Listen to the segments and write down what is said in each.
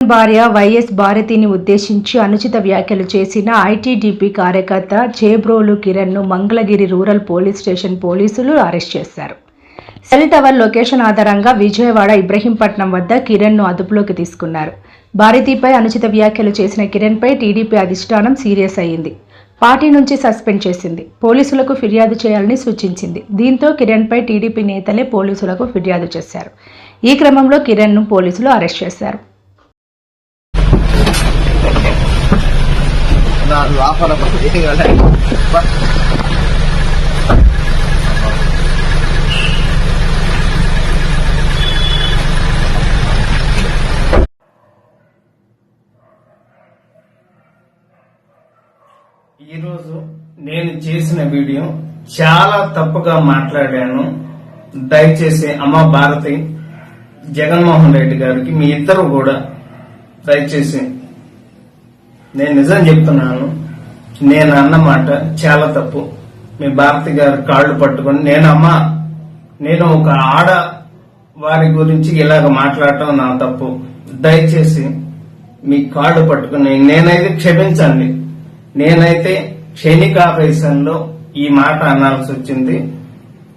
భార్య వైఎస్ భారతిని ఉద్దేశించి అనుచిత వ్యాఖ్యలు చేసిన ఐటీడీపీ కార్యకర్త చేబ్రోలు కిరణ్ను మంగళగిరి రూరల్ పోలీస్ స్టేషన్ పోలీసులు అరెస్ట్ చేశారు. సెల్ టవర్ లొకేషన్ ఆధారంగా విజయవాడ ఇబ్రహీంపట్నం వద్ద కిరణ్ను అదుపులోకి తీసుకున్నారు. భారతిపై అనుచిత వ్యాఖ్యలు చేసిన కిరణ్పై టీడీపీ అధిష్టానం సీరియస్ అయ్యింది. పార్టీ నుంచి సస్పెండ్ చేసింది. పోలీసులకు ఫిర్యాదు చేయాలని సూచించింది. దీంతో కిరణ్పై టీడీపీ నేతలే పోలీసులకు ఫిర్యాదు చేశారు. ఈ క్రమంలో కిరణ్ను పోలీసులు అరెస్ట్ చేశారు. நான் லாபம் ఈరోజు నేను చేసిన వీడియో చాలా తప్పుగా మాట్లాడాను. దయచేసి అమ్మ భారతి జగన్మోహన్ రెడ్డి గారికి మీ ఇద్దరు కూడా దయచేసి నేను నిజం చెప్తున్నాను. నేను అన్న మాట చాలా తప్పు. మీ భారతి గారు కాళ్ళు పట్టుకొని నేను అమ్మా నేను ఒక ఆడ వారి గురించి ఇలాగ మాట్లాడటం నా తప్పు. దయచేసి మీ కాళ్ళు పట్టుకుని నేనైతే క్షమించండి. నేనైతే క్షణికావేశంలో ఈ మాట అనాల్సి వచ్చింది.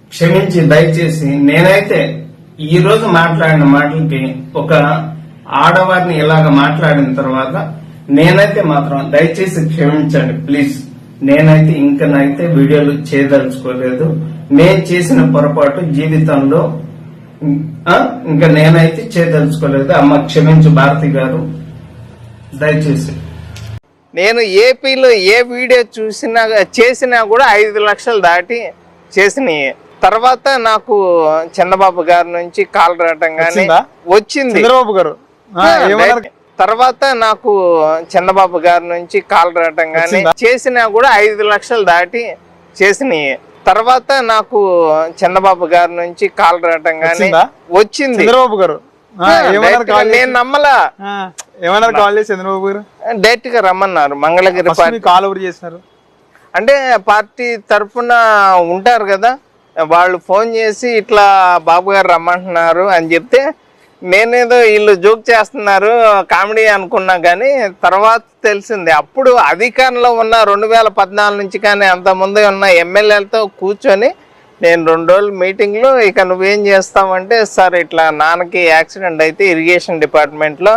క్షమించి దయచేసి నేనైతే ఈ రోజు మాట్లాడిన మాటలకి ఒక ఆడవారిని ఇలాగ మాట్లాడిన తర్వాత నేనైతే మాత్రం దయచేసి క్షమించండి ప్లీజ్ నేనైతే ఇంకనైతే వీడియోలు చేయదలుచుకోలేదు. నేను చేసిన పొరపాటు జీవితంలో ఆ, ఇంకా నేనైతే చేయదలుచుకోలేదు. అమ్మ క్షమించు భారతి గారు. దయచేసి. నేను ఏపీలో ఏ వీడియో చూసినా చేసినా కూడా ఐదు లక్షలు దాటి చేసినాయి. తర్వాత నాకు చంద్రబాబు గారి నుంచి కాల్ రావటం కానీ వచ్చిందా? వచ్చింది. చంద్రబాబు గారు? తర్వాత నాకు చంద్రబాబు గారి నుంచి కాల్ రావటం కానీ? చేసినా కూడా ఐదు లక్షలు దాటి చేసినాయి. తర్వాత నాకు చంద్రబాబు గారి నుంచి కాల్ రావటం కానీ వచ్చిందా? చంద్రబాబు గారు? నేను నమ్మలా. ఏమన్నారు కాల్ చేసి చంద్రబాబు గారు? డైరెక్ట్గా రమ్మన్నారు. మంగళగిరి పార్టీ కాల్ ఎవరు చేసినారు? అంటే పార్టీ తరఫున ఉంటారు కదా. వాళ్ళు ఫోన్ చేసి ఇట్లా బాబు గారు రమ్మంటున్నారు అని చెప్తే నేనేదో వీళ్ళు జోక్ చేస్తున్నారు కామెడీ అనుకున్నా కానీ తర్వాత తెలిసింది. అప్పుడు అధికారంలో ఉన్న రెండు వేల పద్నాలుగు నుంచి కానీ అంతకుముందు ఉన్న ఎమ్మెల్యేలతో కూర్చొని నేను రెండు రోజులు మీటింగ్లో ఇక నువ్వేం చేస్తావంటే సార్ ఇట్లా నాన్నకి యాక్సిడెంట్ అయితే ఇరిగేషన్ డిపార్ట్మెంట్లో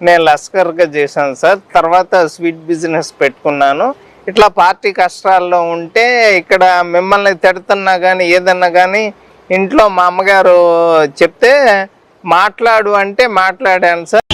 నేను లస్కర్గా చేశాను సార్. తర్వాత స్వీట్ బిజినెస్ పెట్టుకున్నాను. ఇట్లా పార్టీ కష్టాల్లో ఉంటే ఇక్కడ మిమ్మల్ని తిడుతున్నా కానీ ఏదన్నా కానీ ఇంట్లో మా అమ్మగారు చెప్తే మాట్లాడు అంటే మాట్లాడాను సార్.